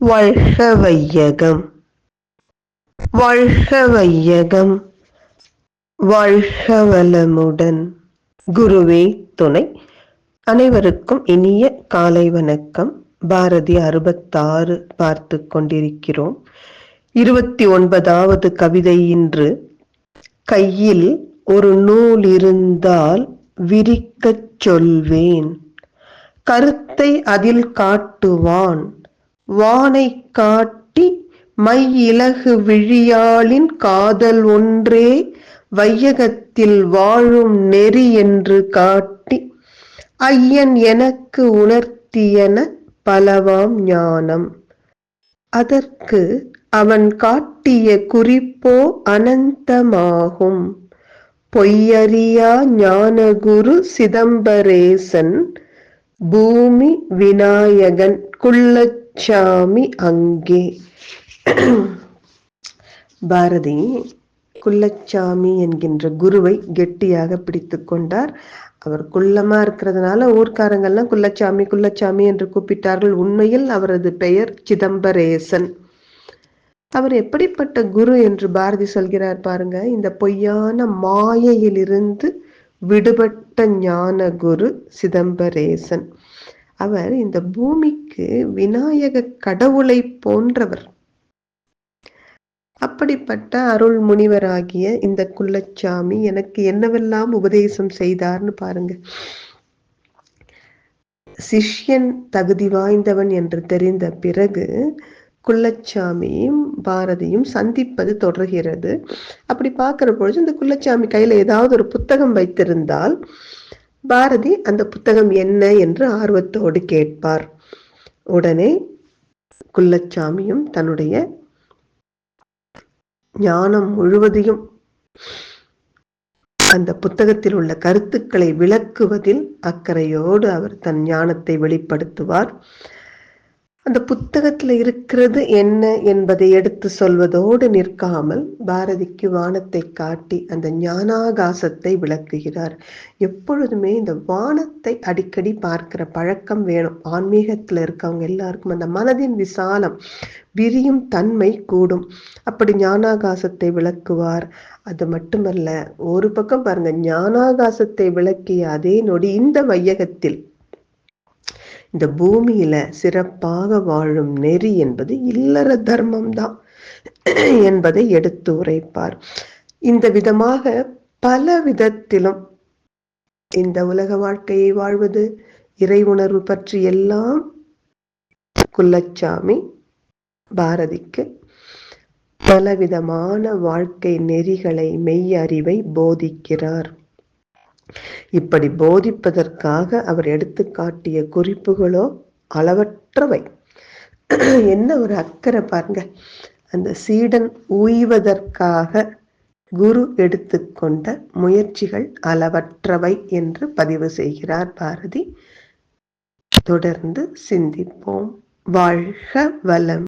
வாழ்க வையகம் வாழ்க வையகம் வாழ்க வளமுடன் குருவே துணை. அனைவருக்கும் இனிய காலை வணக்கம். பாரதி அறுபத்தாறு பார்த்து கொண்டிருக்கிறோம். இருபத்தி ஒன்பதாவது கவிதை இன்று. கையில் ஒரு நூல் இருந்தால் விரிக்கச் சொல்வேன். கருத்தை அதில் காட்டுவான். வானை காட்டி மை இலகு விழியாளின் காதல் ஒன்றே வையகத்தில் வாழும் நெறி என்று காட்டி ஐயன் எனக்கு உணர்த்தியன பலவாம் ஞானம். அதற்கு அவன் காட்டிய குறிப்போ அனந்தமாகும். பொய்யறியா ஞானகுரு சிதம்பரேசன் பூமி விநாயகன் இச்சாமி அங்கே பாரதி குள்ளச்சாமி என்கின்ற குருவை கெட்டியாக பிடித்து கொண்டார். அவர் குள்ளமா இருக்கிறதுனால ஊர்க்காரங்கள்லாம் குள்ளச்சாமி குள்ளச்சாமி என்று கூப்பிட்டார்கள். உண்மையில் அவரது பெயர் சிதம்பரேசன். அவர் எப்படிப்பட்ட குரு என்று பாரதி சொல்கிறார் பாருங்க இந்த பொய்யான மாயையிலிருந்து விடுபட்ட ஞான குரு சிதம்பரேசன். அவர் இந்த பூமிக்கு விநாயக கடவுளை போன்றவர். அப்படிப்பட்ட அருள் முனிவராகிய இந்த குள்ளச்சாமி எனக்கு என்னவெல்லாம் உபதேசம் செய்தார்னு பாருங்க. சிஷ்யன் தகுதி வாய்ந்தவன் என்று தெரிந்த பிறகு குள்ளச்சாமியும் பாரதியும் சந்திப்பது தொடர்கிறது. அப்படி பார்க்கிற பொழுது இந்த குள்ளச்சாமி கையில ஏதாவது ஒரு புத்தகம் வைத்திருந்தால் பாரதி அந்த புத்தகம் என்ன என்று ஆர்வத்தோடு கேட்பார். உடனே குள்ளச்சாமியும் தன்னுடைய ஞானம் முழுவதையும் அந்த புத்தகத்தில் உள்ள கருத்துக்களை விளக்குவதில் அக்கறையோடு அவர் தன் ஞானத்தை வெளிப்படுத்துவார். அந்த புத்தகத்துல இருக்கிறது என்ன என்பதை எடுத்து சொல்வதோடு நிற்காமல் பாரதிக்கு வானத்தை காட்டி அந்த ஞானாகாசத்தை விளக்குகிறார். எப்பொழுதுமே இந்த வானத்தை அடிக்கடி பார்க்கிற பழக்கம் வேணும். ஆன்மீகத்துல இருக்கவங்க எல்லாருக்கும் அந்த மனதின் விசாலம் விரியும் தன்மை கூடும். அப்படி ஞானாகாசத்தை விளக்குவார். அது மட்டுமல்ல ஒரு பக்கம் பாருங்க ஞானாகாசத்தை விளக்கிய அதே நொடி இந்த வையகத்தில் இந்த பூமியில சிறப்பாக வாழும் நெறி என்பது இல்லற தர்மம் தான் என்பதை எடுத்து உரைப்பார். இந்த விதமாக பல விதத்திலும் இந்த உலக வாழ்க்கையை வாழ்வது இறை உணர்வு பற்றி எல்லாம் குள்ளச்சாமி பாரதிக்கு பலவிதமான வாழ்க்கை நெறிகளை மெய் அறிவை போதிக்கிறார். இப்படி போதிப்பதற்காக அவர் எடுத்து காட்டிய குறிப்புகளோ அளவற்றவை. என்ன ஒரு அக்கறை பாருங்க. அந்த சீடன் உய்வதற்காக குரு எடுத்துக்கொண்ட முயற்சிகள் அளவற்றவை என்று பதிவு செய்கிறார் பாரதி. தொடர்ந்து சிந்திப்போம். வாழ்க வளம்.